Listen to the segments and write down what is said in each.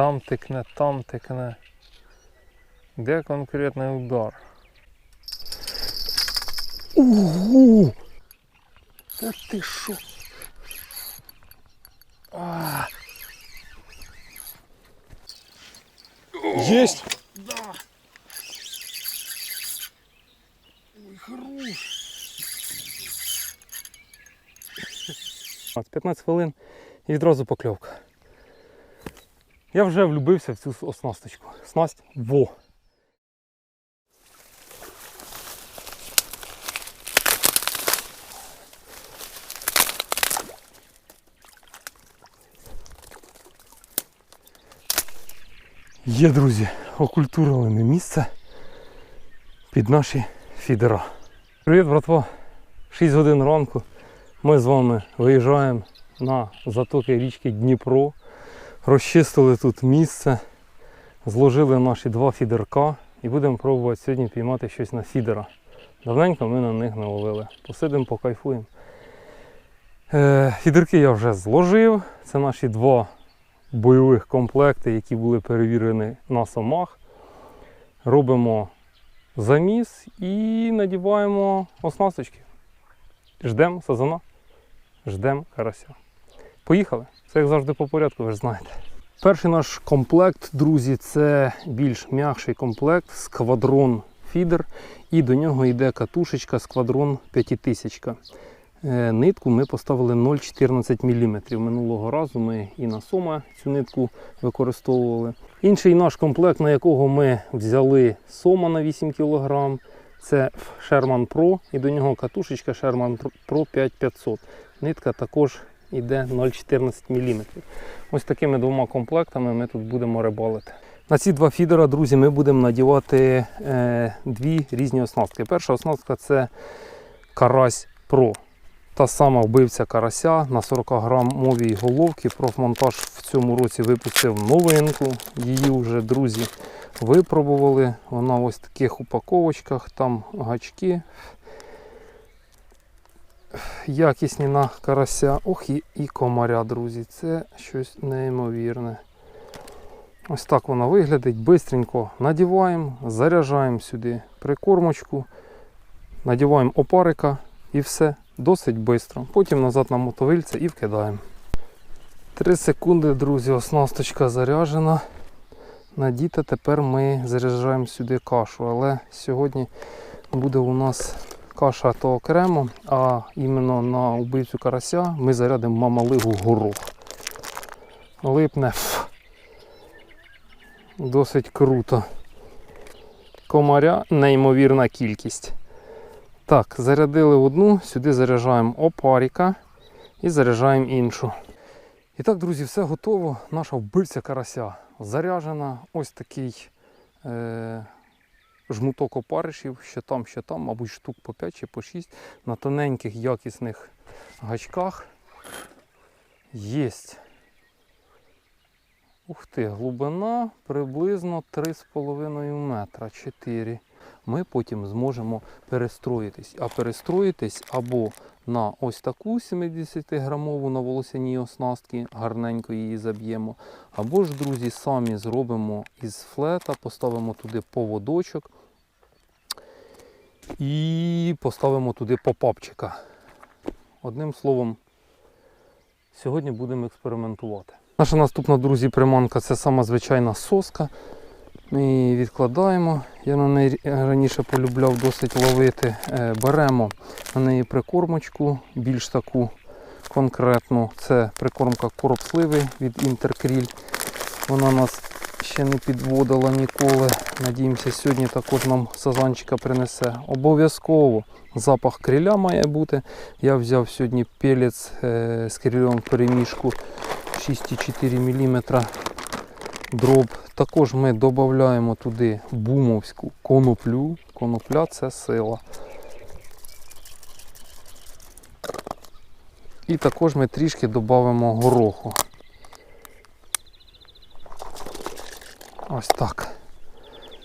Там тикне, там тикне. Де конкретний удар? Ого! Та ти що? А. Есть! Да. Ой, хорош. 15 хвилин і відразу покльовка. Я вже влюбився в цю оснасточку. Снасть во. Є, друзі, окультурили місце під наші фідера. Привіт, братва! 6 годин ранку. Ми з вами виїжджаємо на затоки річки Дніпро. Розчистили тут місце, зложили наші два фідерка і будемо пробувати сьогодні піймати щось на фідера. Давненько ми на них не ловили. Посидимо, покайфуємо. Е, фідерки я вже зложив. Це наші два бойових комплекти, які були перевірені на самах. Робимо заміс і надіваємо оснасточки. Ждемо сазана, ждемо карася. Поїхали. Це як завжди по порядку, ви ж знаєте. Перший наш комплект, друзі, це більш м'якший комплект сквадрон фідер. І до нього йде катушечка сквадрон 5000. Е, Нитку ми поставили 0,14 мм. Минулого разу ми і на сома цю нитку використовували. Інший наш комплект, на якого ми взяли сома на 8 кг, це Sherman Pro і до нього катушечка Sherman Pro 5500. Нитка також йде 0,14 мм. Ось такими двома комплектами ми тут будемо рибалити. На ці два фідера, друзі, ми будемо надівати е, дві різні оснастки. Перша оснастка це Карась Pro. Та сама вбивця карася на 40 грамовій головці. Профмонтаж в цьому році випустив новинку. Її вже, друзі, випробували. Вона ось в таких упаковочках, там гачки. Якісні на карася. Ох і, і комаря, друзі. Це щось неймовірне. Ось так вона виглядить. Бистренько надіваємо, заряджаємо сюди прикормочку, надіваємо опарика і все. Досить швидко. Потім назад на мотовильце і вкидаємо. 3 секунди, друзі, оснасточка заряджена. Надіта, тепер ми заряджаємо сюди кашу. Але сьогодні буде у нас каша то окремо, а іменно на убивцю карася ми зарядимо мамалигу горох. Липне досить круто. Комаря неймовірна кількість. Так, зарядили одну, сюди заряджаємо опаріка і заряджаємо іншу. І так, друзі, все готово. Наша вбивця карася заряджена. Ось такий е- жмуток опаришів, що там, що там, мабуть, штук по 5 чи по 6 на тоненьких якісних гачках. Єсть. Ух ти, глибина приблизно 3,5 метра 4 ми потім зможемо перестроїтись. А перестроїтись або на ось таку 70-грамову на волосяній оснастки, гарненько її заб'ємо. Або ж, друзі, самі зробимо із флета, поставимо туди поводочок і поставимо туди попапчика. Одним словом, сьогодні будемо експериментувати. Наша наступна, друзі, приманка це сама звичайна соска. Ми її відкладаємо. Я на неї раніше полюбляв досить ловити. Е, Беремо на неї прикормочку, більш таку конкретну. Це прикормка короб сливи від Інтеркріль. Вона нас ще не підводила ніколи. Надіємося, сьогодні також нам сазанчика принесе. Обов'язково запах криля має бути. Я взяв сьогодні пелець е, з крильом в переміжку 6,4 мм дроб. Також ми додаємо туди бумовську коноплю. Конопля це сила. І також ми трішки додамо гороху. Ось так.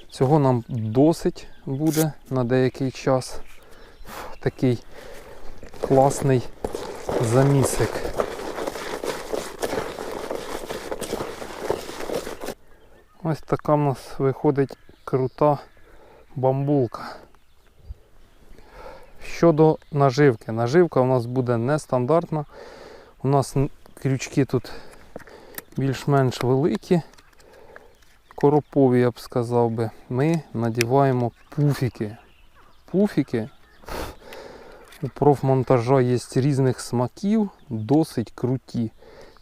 Цього нам досить буде на деякий час. Такий класний замісик. Ось така в нас виходить крута бамбулка. Щодо наживки. Наживка у нас буде нестандартна. У нас крючки тут більш-менш великі, коропові, я б сказав би. Ми надіваємо пуфіки. Пуфіки у профмонтажа є різних смаків, досить круті.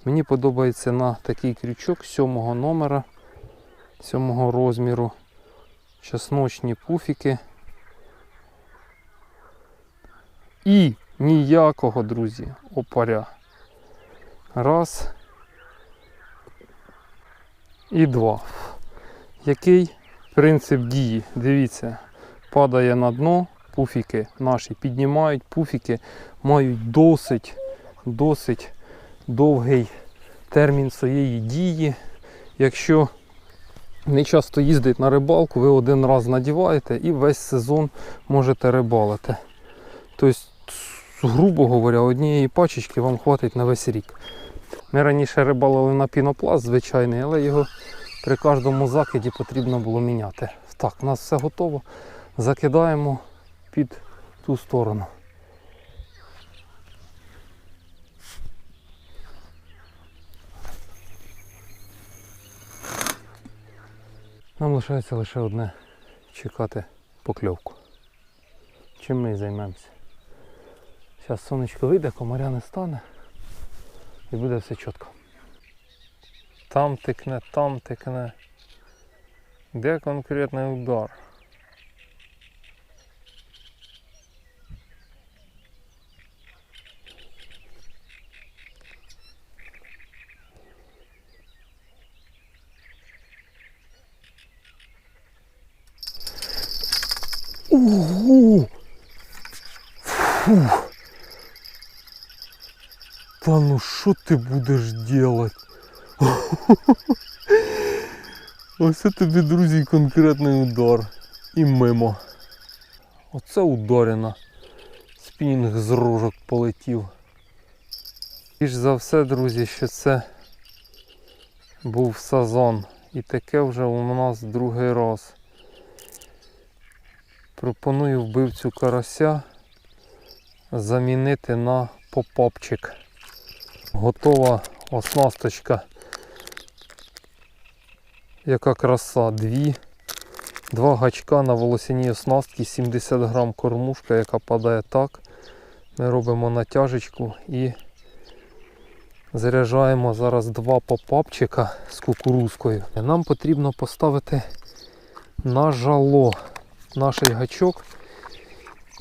Мені подобається на такий крючок сьомого номера, сьомого розміру. Чесночні пуфіки. І ніякого, друзі, опаря. Раз. І два. Який принцип дії? Дивіться, падає на дно, пуфіки наші піднімають, пуфіки мають досить, досить довгий термін своєї дії. Якщо не часто їздить на рибалку, ви один раз надіваєте і весь сезон можете рибалити. Тобто, грубо говоря, однієї пачечки вам хватить на весь рік. Ми раніше рибалили на пінопласт звичайний, але його при кожному закиді потрібно було міняти. Так, у нас все готово. Закидаємо під ту сторону. Нам лишається лише одне чекати покльовку. Чим ми і займемося. Зараз сонечко вийде, комаря не стане і буде все чітко. Там тикне, там тикне. Де конкретний удар? Ого! Фух. Та ну що ти будеш делать? Ось це тобі, друзі, конкретний удар. І мимо. Оце ударина. Спінінг з рожок полетів. Більш за все, друзі, що це був сазон. І таке вже у нас другий раз. Пропоную вбивцю карася замінити на попапчик. Готова оснасточка. Яка краса. Дві. Два гачка на волосяній оснастці, 70 грам кормушка, яка падає так. Ми робимо натяжечку і Заряджаємо зараз два попапчика з кукурузкою. Нам потрібно поставити на жало наш гачок.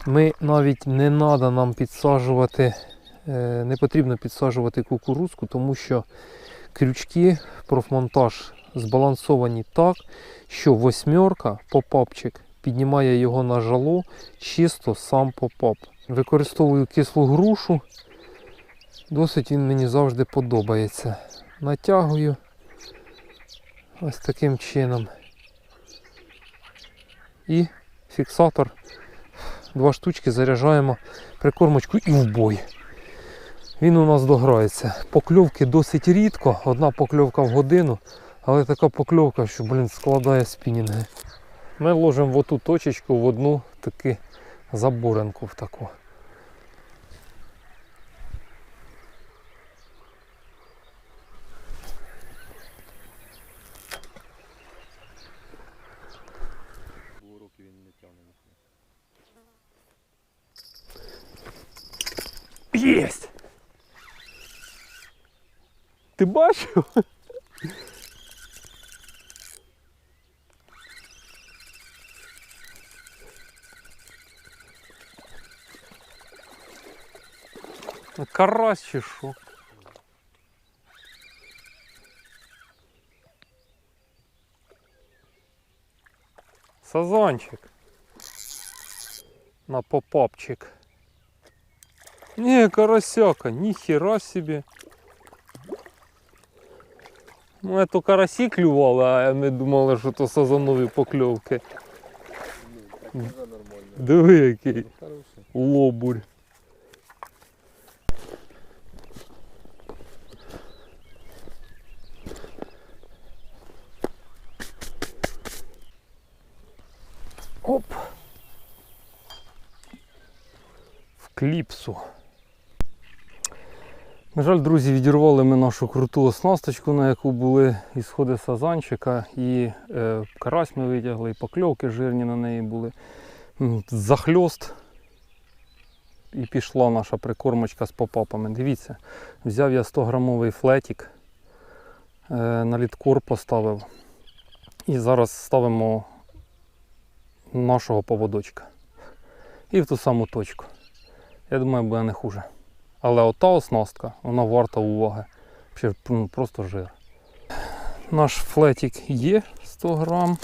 Ми навіть не треба нам підсаджувати, е, не потрібно підсаджувати кукурузку, тому що крючки профмонтаж збалансовані так, що восьмерка попапчик піднімає його на жало чисто сам попап. Використовую кислу грушу. Досить він мені завжди подобається. Натягую ось таким чином. І фіксатор. Два штучки заряджаємо прикормочку і в бой. Він у нас дограється. Покльовки досить рідко, одна покльовка в годину, але така покльовка, що блін, складає спінінги. Ми ложимо в оту точечку в одну таку заборенку в таку. Єсть! Ти бачив? Карась чи що? Сазанчик. На попапчик. Не, карасяка, ніхера себе. Ну, это карасі клювали, а ми думали, що то сазанові покльовки. Ну, так вже нормально. Диви який Хороший. лобурь. Кліпсу. На жаль, друзі, відірвали ми нашу круту оснасточку, на яку були ісходи сазанчика, і е, карась ми витягли, і покльовки жирні на неї були. Захльост. І пішла наша прикормочка з попапами. Дивіться, взяв я 100 грамовий флетік, е, на літкор поставив. І зараз ставимо нашого поводочка. І в ту саму точку. Я думаю, буде не хуже. Але ота оснастка, вона варта уваги. Ну, просто жир. Наш флетик є 100 грам.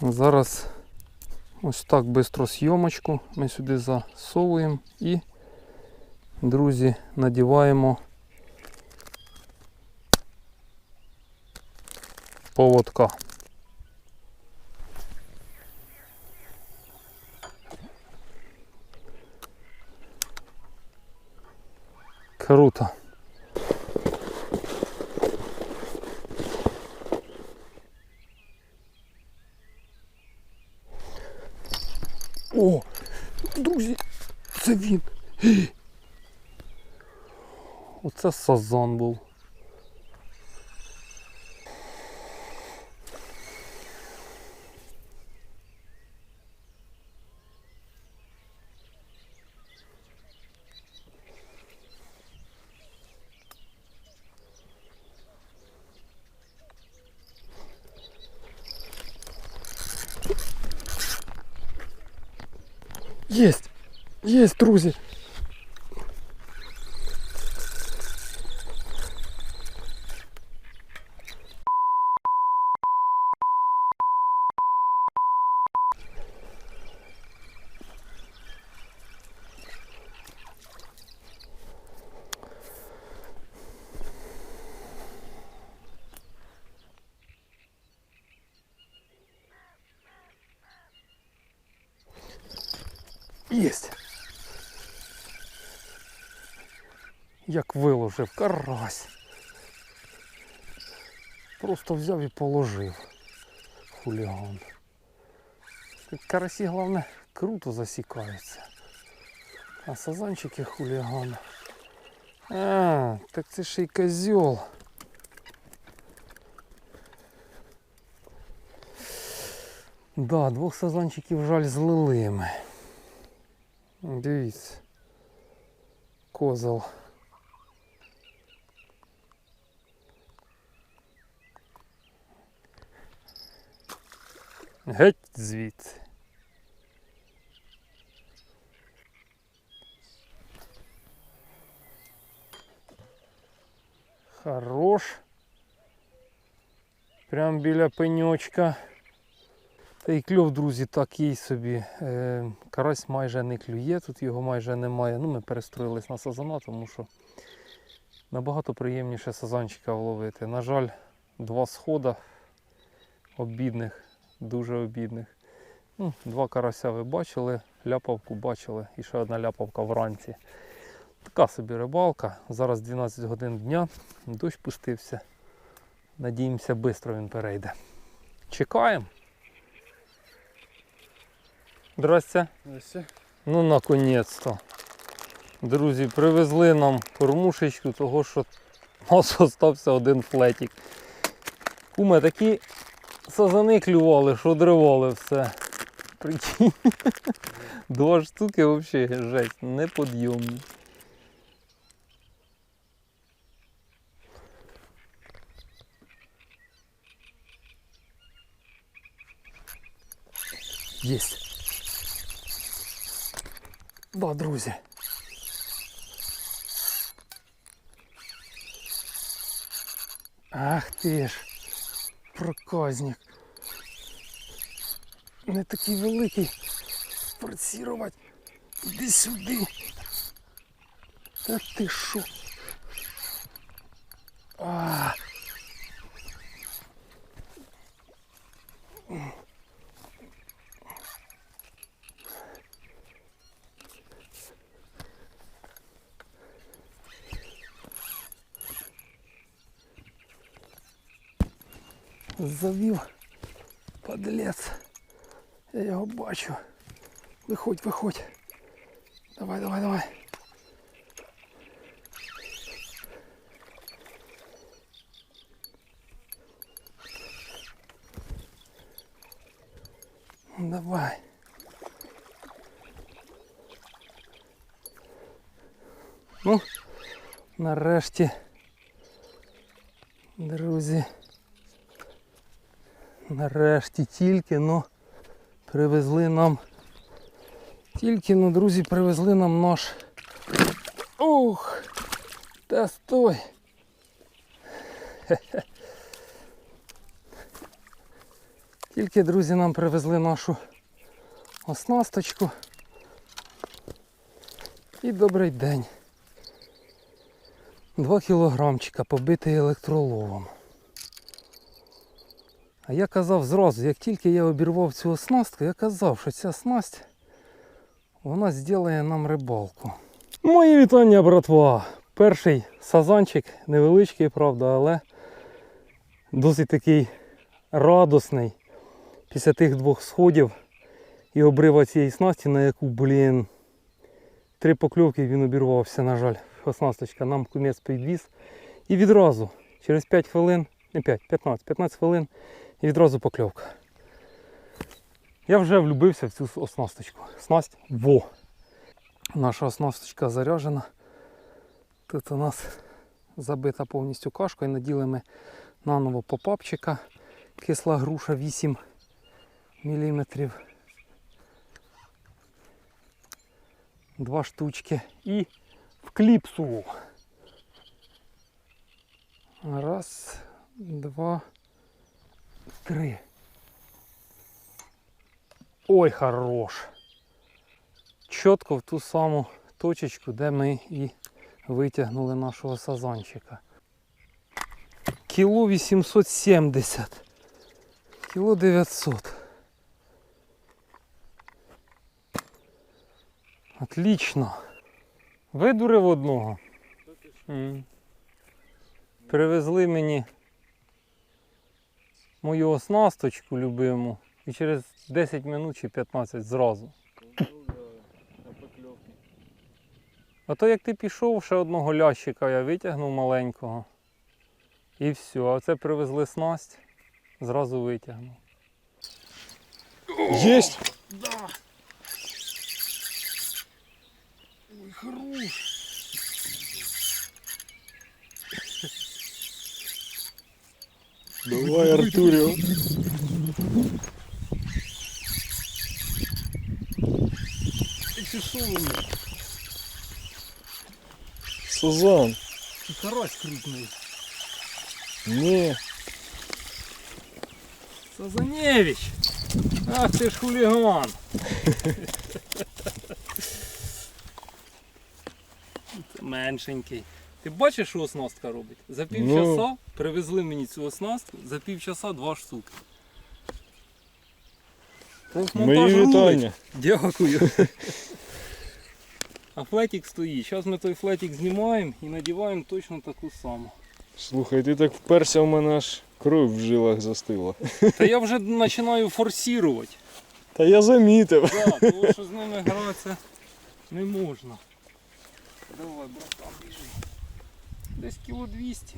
Зараз ось так бистро зйомочку ми сюди засовуємо і, друзі, надіваємо поводка. Круто. О, друзі, це він. Оце сазан був. Єсть! Єсть, друзі! Єсть! Як виложив карась. Просто взяв і положив. Хуліган. Карасі, головне, круто засікаються. А сазанчики хуліган. А, так це ще й козьол. Да, двох сазанчиків жаль злили ми. Дивіться. Козел. Геть звідси. Хорош. Прям біля пеньочка. Та й кльов, друзі, такий собі. Е, карась майже не клює, тут його майже немає. Ну, ми перестроїлись на сазана, тому що набагато приємніше сазанчика вловити. На жаль, два схода обідних, дуже обідних. Ну, два карася ви бачили, ляпавку бачили і ще одна ляпавка вранці. Така собі рибалка. Зараз 12 годин дня, дощ пустився. Надіємося, швидко він перейде. Чекаємо. Здрасте. Ну, наконець-то. Друзі, привезли нам кормушечку, того що у нас залишився один флетик. Куме, такі сазани клювали, що все. Прикинь. Два штуки взагалі жесть, неподйомні. Єсть. Да, друзі. Ах ти ж, проказник. Не такий великий. Форсірувати. Іди сюди. Та ти що? А. Завів подлец. Я його бачу. Виходь, виходь. Давай, давай, давай. Ну, Давай. Ну, нарешті, друзі. Нарешті тільки ну привезли нам. Тільки ну, друзі, привезли нам наш. Ух! Та стой! Тільки, друзі, нам привезли нашу оснасточку. І добрий день. Два кілограмчика побитий електроловом. А я казав зразу, як тільки я обірвав цю оснастку, я казав, що ця снасть вона зробить нам рибалку. Мої вітання, братва! Перший сазанчик, невеличкий, правда, але досить такий радосний після тих двох сходів і обрива цієї снасті, на яку, блін, три покльовки він обірвався, на жаль, оснасточка. Нам кумець підвіз. І відразу, через 5 хвилин, не 5, 15, 15 хвилин, і відразу покльовка. Я вже влюбився в цю оснасточку. Снасть во. Наша оснасточка заряджена. Тут у нас забита повністю кашкою. Наділи ми наново попапчика. Кисла груша 8 мм. Два штучки. І в кліпсу. Раз, два, три. Ой, хорош. Чітко в ту саму точечку, де ми і витягнули нашого сазанчика. Кіло 870. Кіло 900. Отлично. Видурив одного. Привезли мені мою оснасточку любиму. І через 10 минут чи 15 зразу. А то як ти пішов, ще одного лящика я витягнув маленького. І все. А це привезли снасть, зразу витягнув. Єсть! Да. Ой, хорош. Давай, Артуріо. Ти пішов у мене. Сазан. Ти карась крупний. Ні. Сазаневич. Ах ти ж хуліган. Це меншенький. Ти бачиш, що оснастка робить? За півчаса привезли мені цю оснастку, за півчаса два штуки. Мої вітання. Дякую. А флетик стоїть. Зараз ми той флетик знімаємо і надіваємо точно таку саму. Слухай, ти так вперся в мене аж кров в жилах застила. Та я вже починаю форсувати. Та я замітив. Так, тому що з ними гратися не можна. Давай, братан, біжи. Десь кіло 200.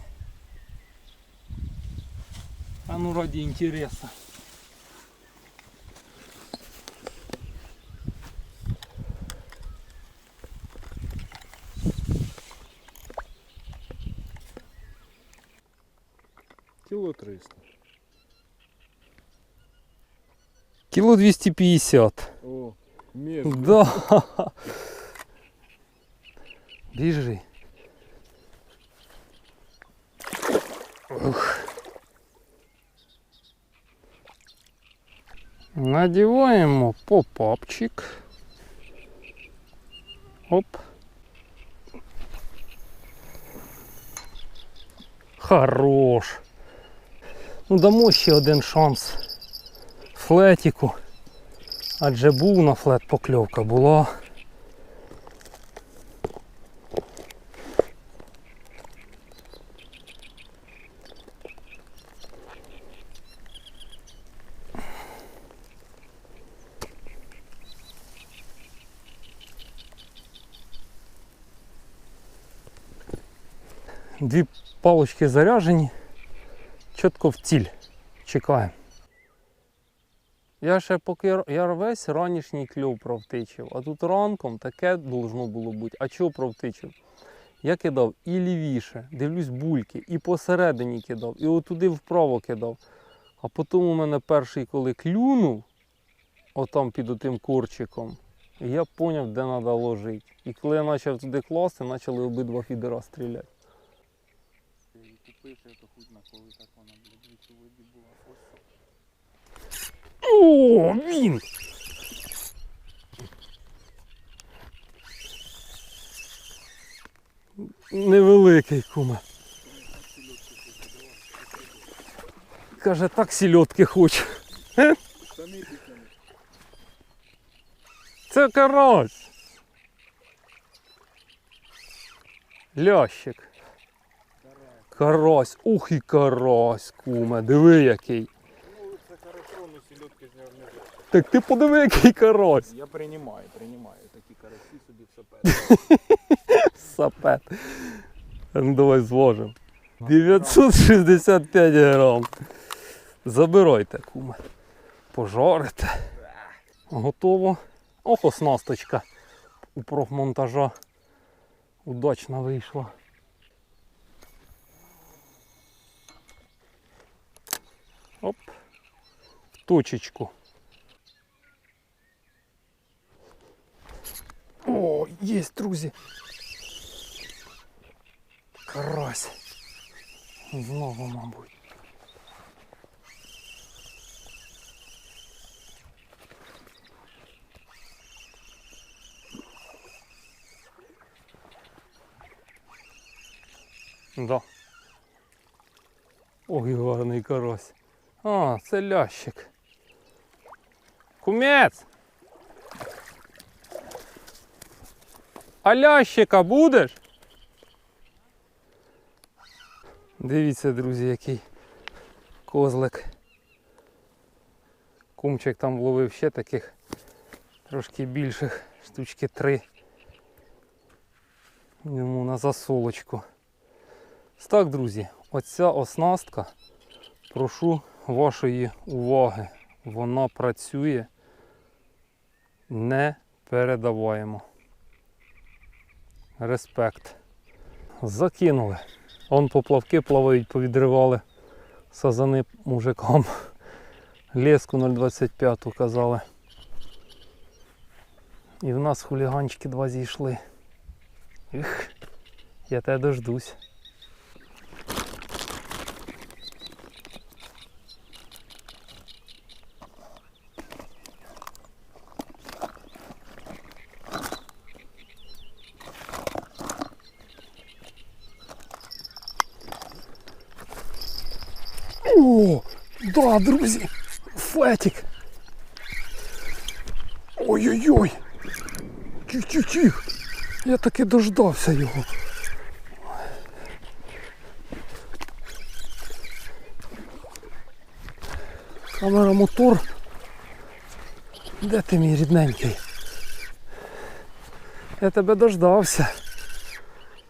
А ну раді інтересу. Кіло 300. Кіло 250. О, мір. Да. Біжи. Надіваємо попапчик. Оп. Хорош. Ну дамо ще один шанс флетіку. Адже був на флет покльовка була. Дві палочки заряжені. Чітко в ціль. Чекаємо. Я ще поки я весь ранішній кльов провтичив, а тут ранком таке должно було бути. А чого провтичив? Я кидав і лівіше, дивлюсь бульки, і посередині кидав, і отуди вправо кидав. А потім у мене перший, коли клюнув, отам під отим корчиком, я зрозумів, де треба ложити. І коли я почав туди класти, почали обидва фідера стріляти. Купити то хуй на коли так вона, блядь, від воді була. Ось О, він! Невеликий куме. Каже, так сільотки штани підтягнути. Це карась. Лящик. Карась. Ух і карась, куме. Диви який. Ну, це з нього не. Так ти подиви, який карась. Я приймаю, приймаю такі карасі собі в сапет. Сапет. Ну давай зважимо. 965 грам. Забирайте, куме. Пожарите. Готово. Ох, оснасточка у профмонтажа. Удачно вийшла. Оп. В точечку. О, есть, друзі. Карась. Знову, мабуть. Да. Ой, гарний карась. А, це лящик. Кумець! А лящика будеш? Дивіться, друзі, який козлик. Кумчик там вловив ще таких трошки більших, штучки три. Йому на засолочку. Так, друзі, оця оснастка, прошу вашої уваги. Вона працює не передаваємо. Респект. Закинули. Он поплавки плавають, повідривали сазани мужикам. Леску 0,25 казали. І в нас хуліганчики два зійшли. Ех, я тебе дождусь. О, да, друзі, фетик. Ой-ой-ой. Тих-тих-тих. Я таки дождався його. Камера мотор. Де ти мій рідненький? Я тебе дождався.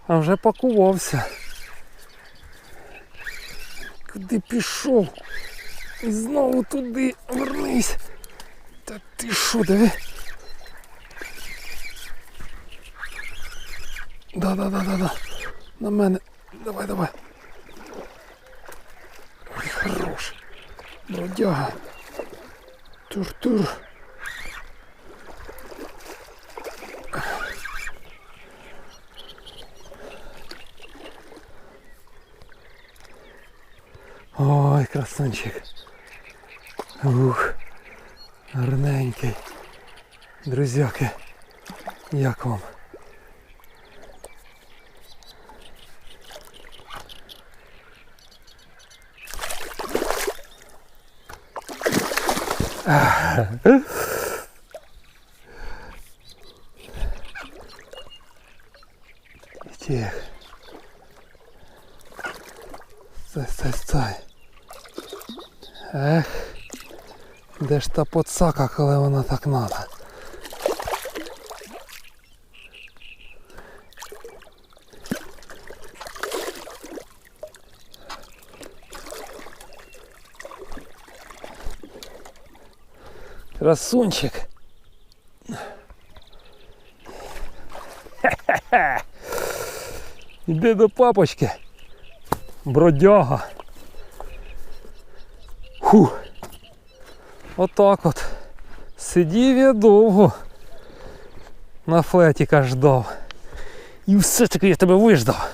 А вже пакувався. Куди пішов? І знову туди вернись. Та ти що, диви? Да-да-да-да-да. На мене. Давай, давай. Ой, хорош. Бродяга. Тур-тур. Ой, красунчик. Ух, гарненький. Друзяки, як вам? та подсака, коли вона так треба. Красунчик. хе! Іди до папочки. Бродяга. Фух. Отак от. Сидів я довго. На флетіка ждав. І все-таки я тебе виждав.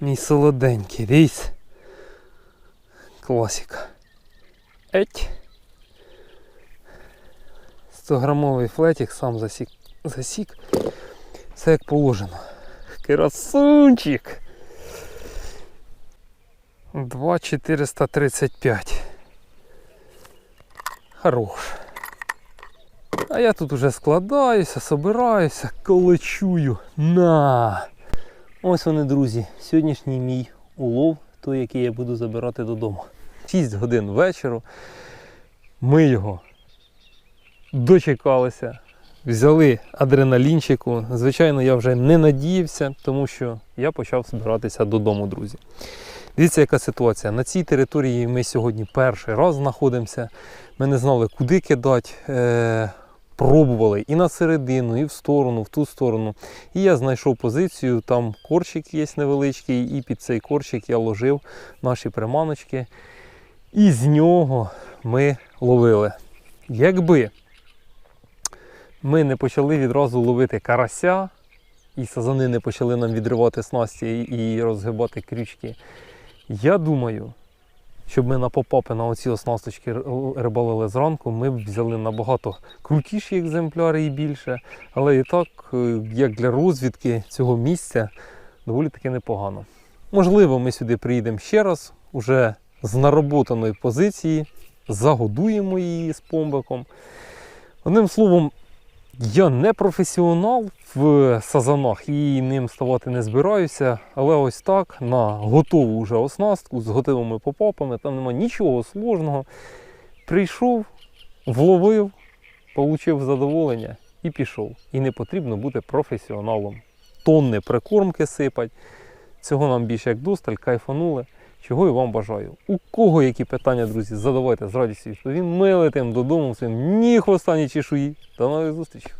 Мій солоденький, дивись. Класика. Еть. 100-грамовий флетик сам засік. засік. Все як положено. Красунчик. 2,435. Хорош. А я тут уже складаюся, собираюся, коли чую. На! Ось вони, друзі. Сьогоднішній мій улов, той, який я буду забирати додому. 6 годин вечору. Ми його дочекалися, взяли адреналінчику. Звичайно, я вже не надіявся, тому що я почав збиратися додому, друзі. Дивіться, яка ситуація. На цій території ми сьогодні перший раз знаходимося. Ми не знали, куди кидати. Е- пробували і на середину, і в сторону, в ту сторону. І я знайшов позицію, там корчик є невеличкий, і під цей корчик я ложив наші приманочки. І з нього ми ловили. Якби ми не почали відразу ловити карася, і сазани не почали нам відривати снасті і розгибати крючки, я думаю, щоб ми на попапи на оці оснасточки рибалили зранку, ми б взяли набагато крутіші екземпляри і більше. Але і так, е, як для розвідки цього місця, доволі таки непогано. Можливо, ми сюди приїдемо ще раз, уже з нароботаної позиції, загодуємо її з помбиком. Одним словом, я не професіонал в сазанах і ним ставати не збираюся, але ось так на готову вже оснастку з готовими попапами, там нема нічого сложного. Прийшов, вловив, отримав задоволення і пішов. І не потрібно бути професіоналом. Тонни прикормки сипать. Цього нам більше як досталь, кайфанули. Чого і вам бажаю. У кого які питання, друзі, задавайте з радістю відповім. Ми летимо додому всім ні хвоста, ні чешуї. До нових зустрічей!